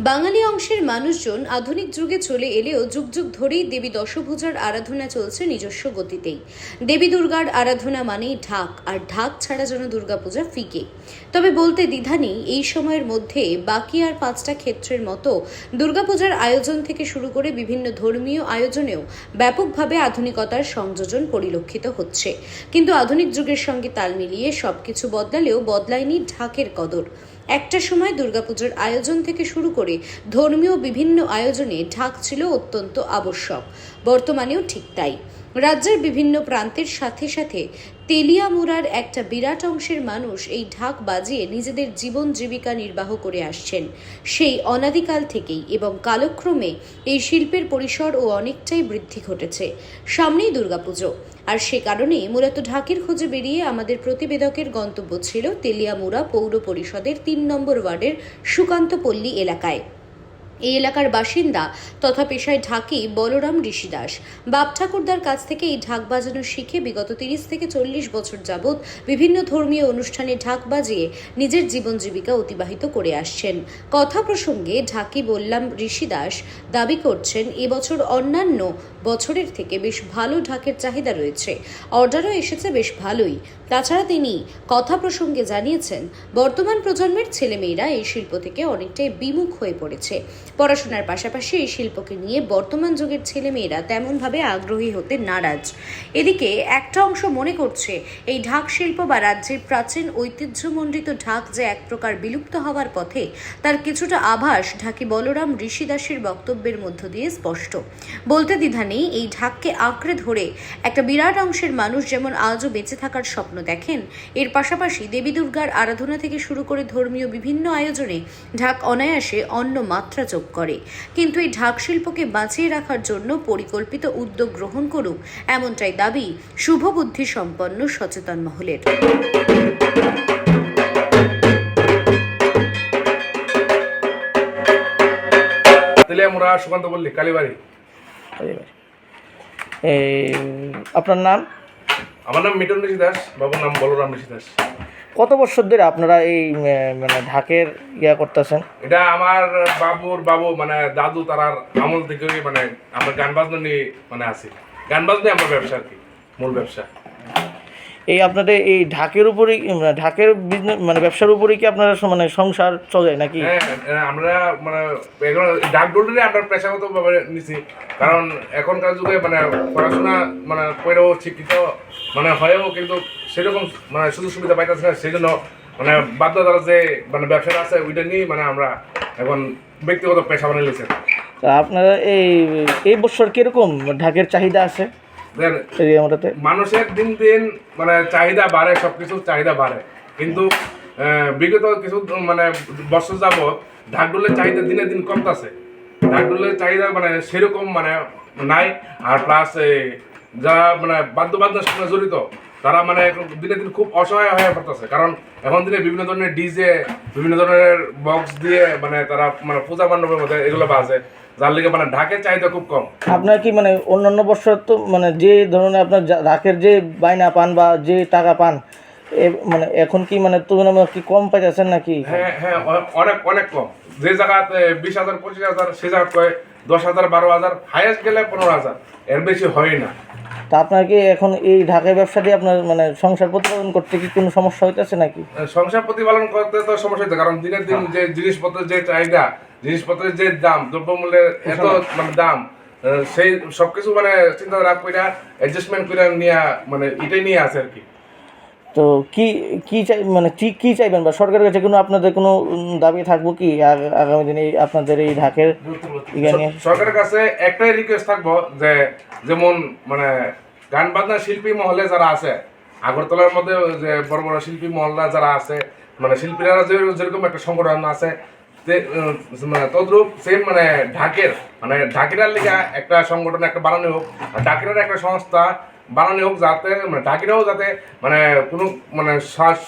বাঙালি অংশের মানুষজন আধুনিক যুগে চলে এলেও যুগ যুগ ধরেই দেবী দশভূজার আরাধনা চলছে নিজস্ব গতিতেই। দেবী দুর্গার আরাধনা মানেই ঢাক, আর ঢাক ছাড়া যেন দুর্গাপূজা ফিকে। তবে বলতে দ্বিধা নেই, এই সময়ের মধ্যে বাকি আর পাঁচটা ক্ষেত্রের মতো দুর্গাপূজার আয়োজন থেকে শুরু করে বিভিন্ন ধর্মীয় আয়োজনেও ব্যাপকভাবে আধুনিকতার সংযোজন পরিলক্ষিত হচ্ছে। কিন্তু আধুনিক যুগের সঙ্গে তাল মিলিয়ে সবকিছু বদলালেও বদলায়নি ঢাকের কদর। একটা সময় দুর্গাপুজোর আয়োজন থেকে শুরু করে ধর্মীয় বিভিন্ন আয়োজনে ঢাক ছিল অত্যন্ত আবশ্যক। বর্তমানেও ঠিক তাই। রাজ্যের বিভিন্ন প্রান্তের সাথে সাথে তেলিয়ামুড়ার একটা বিরাট অংশের মানুষ এই ঢাক বাজিয়ে নিজেদের জীবন জীবিকা নির্বাহ করে আসছেন। সেই অনাদিকাল থেকেই এবং কালক্রমে এই শিল্পের পরিসর ও অনেকটাই বৃদ্ধি ঘটেছে। সামনেই দুর্গাপুজো। আর সে কারণেই মূলত ঢাকের খোঁজে বেরিয়ে আমাদের প্রতিবেদকের গন্তব্য ছিল তেলিয়ামুড়া পৌর পরিষদের তিন নম্বর ওয়ার্ডের সুকান্তপল্লী এলাকায়। এই এলাকার বাসিন্দা তথা পেশায় ঢাকি বলরাম ঋষিদাস। বাপ ঠাকুরদার কাছ থেকে এই ঢাক বাজানো শিখে বিগত তিরিশ থেকে চল্লিশ বছর যাবৎ বিভিন্ন ধর্মীয় অনুষ্ঠানে ঢাক বাজিয়ে নিজের জীবন জীবিকা অতিবাহিত করে আসছেন। কথা প্রসঙ্গে ঢাকি বললাম ঋষিদাস দাবি করছেন এবছর অন্যান্য বছরের থেকে বেশ ভালো ঢাকের চাহিদা রয়েছে। অর্ডারও এসেছে, বেশ ভালোই। তাছাড়া তিনি কথা প্রসঙ্গে জানিয়েছেন, বর্তমান প্রজন্মের ছেলেমেয়েরা এই শিল্প থেকে অনেকটাই বিমুখ হয়ে পড়েছে। পড়াশোনার পাশাপাশি এই শিল্পকে নিয়ে বর্তমান যুগের ছেলেমেয়েরা তেমনভাবে আগ্রহী হতে নারাজ। এদিকে একটা অংশ মনে করছে, এই ঢাক শিল্প বা রাজ্যের প্রাচীন ঐতিহ্যমণ্ডিত ঢাক যে এক প্রকার বিলুপ্ত হওয়ার পথে, তার কিছুটা আভাস ঢাকি বলরাম ঋষিদাসের বক্তব্যের মধ্য দিয়ে স্পষ্ট। বলতে দ্বিধা নেই, এই ঢাককে আঁকড়ে ধরে একটা বিরাট অংশের মানুষ যেমন আজও বেঁচে থাকার স্বপ্ন দেখেন। এর পাশাপাশি দেবী দুর্গার আরাধনা থেকে শুরু করে ধর্মীয় বিভিন্ন আয়োজনে ঢাক অনায়াসে অন্য মাত্রা যোগ করে। কিন্তু এই ঢাক শিল্পকে বাঁচিয়ে রাখার জন্য পরিকল্পিত উদ্যোগ গ্রহণ করুক এমনটাই দাবি শুভবুদ্ধি সম্পন্ন সচেতন মহলের। তেলিয়ামুড়া সুকান্ত বললি কালীবাড়ি। আপনার নাম? আমার নাম মিটন ঋষি দাস বাবুর নাম বলরাম ঋষি দাস। কত বছর ধরে আপনারা এই মানে ঢাকের ইয়া করতেছেন? এটা আমার বাবুর বাবু মানে দাদু তারার আমল থেকে মানে আমরা গান বাজনা নিয়ে মানে আছি। গান বাজনা আমার ব্যবসা আর কি মূল ব্যবসা। এই আপনাদের এই ঢাকের উপরেই মানে ঢাকের বিজনেস মানে ব্যবসার উপরে কি আপনারা মানে সংসার চলে নাকি? হ্যাঁ হ্যাঁ, আমরা মানে ডাক ডোলটারে আমরা পেশাগত ভাবে নিছি। কারণ এখনকার যুগে মানে পড়াশোনা মানে করেও শিক্ষিত মানে হয়েও কিন্তু সেরকম মানে সুযোগ সুবিধা পাইতেছে না। সেই জন্য মানে বাধ্য দ্বারা যে মানে ব্যবসাটা আছে ওইটা নিয়ে মানে আমরা এখন ব্যক্তিগত পেশা বানিয়ে নিয়েছি আপনারা এই এই বছর কীরকম ঢাকের চাহিদা আছে? এই মানুষের দিন দিন মানে চাহিদা বাড়ে সব কিছুর চাহিদা বাড়ে। কিন্তু বিগত কিছু মানে বছর যাবৎ ঢাকডোলের চাহিদা দিনে দিন কমতেছে। ঢাকডোলের চাহিদা মানে সেরকম মানে নাই। আর প্লাস যারা মানে বাদ্যবাদ্যের সঙ্গে জড়িত। তারা মানে দিনে দিন খুব অসহায় হয়ে পড়তেছে। কারণ এখন দিনে বিভিন্ন ধরনের ডিজে বিভিন্ন ধরনের বক্স দিয়ে মানে তারা মানে পূজা মণ্ডপের মধ্যে এগুলো বাজে যার লিগে মানে ঢাকের চাহিদা খুব কম। আপনার কি মানে অন্যান্য বছর তো মানে যে ধরনের আপনার ঢাকের যে বায়না পান বা যে টাকা পান মানে এখন কি মানে তুলনামূলক কি কম পাইতেছেন নাকি? হ্যাঁ হ্যাঁ অনেক অনেক কম। যে জায়গাতে বিশ হাজার পঁচিশ হাজার সে জায়গা কয় দশ হাজার বারো হাজার হাইয়েস্ট গেলে পনেরো হাজার। এর বেশি হয় না। তা আপনার কি এখন এই ঢাকের ব্যবসা দিয়ে আপনার মানে সংসার প্রতিপাদন করতে কি কোনো সমস্যা হইতেছে নাকি? সংসার প্রতিপালন করতে তো সমস্যা হচ্ছে কারণ দিনের দিন যে জিনিসপত্রের যে চাহিদা জিনিসপত্রের যে দাম দ্রব্যমূল্যের এত মানে দাম সেই সবকিছু মানে চিন্তা রাখ করে অ্যাডজাস্টমেন্ট করে নিয়ে মানে এটাই নিয়ে আছে আর কি। তো কি কি চাই মানে ঠিক কি চাইবেন বা সরকারের কাছে কোনো আপনাদের কোনো দাবি থাকব কি আগামী দিনে আপনাদের এই ঢাকের সরকারের কাছে একটাই রিকোয়েস্ট থাকব যে যেমন মানে গান বাজনা শিল্পী মহলে যারা আছে আগরতলার মধ্যে যে বড় বড় শিল্পী মহল্লা যারা আছে মানে শিল্পীরা যেরকম একটা সংগঠন আছে মানে তদ্রুপ সেম মানে ঢাকের মানে ঢাকিরার লিগা একটা সংগঠন একটা বানানো হোক আর ঢাকিরার একটা সংস্থা বানানো হোক যাতে মানে ঢাকিরাও যাতে মানে কোনো মানে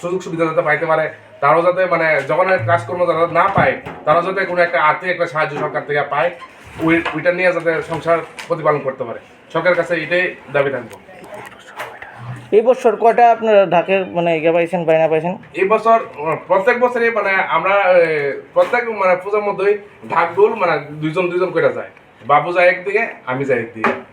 সুযোগ সুবিধা যাতে পাইতে পারে তারাও যাতে মানে যখন কাজকর্ম যারা না পায় তারাও যাতে কোনো একটা আর্থিক একটা সাহায্য সরকার থেকে পায় ওই ওইটা নিয়ে যাতে সংসার প্রতিপালন করতে পারে। সরকারের কাছে এটাই দাবি থাকব। এই বছর কয়টা আপনারা ঢাকের মানে ইয়ে পাইছেন বাইনা পাইছেন? এই বছর প্রত্যেক বছরই মানে আমরা প্রত্যেক মানে পূজার মধ্যেই ঢাক ডোল মানে দুইজন দুইজন করে যায়। বাবু যায় একদিকে আমি যাই একদিকে।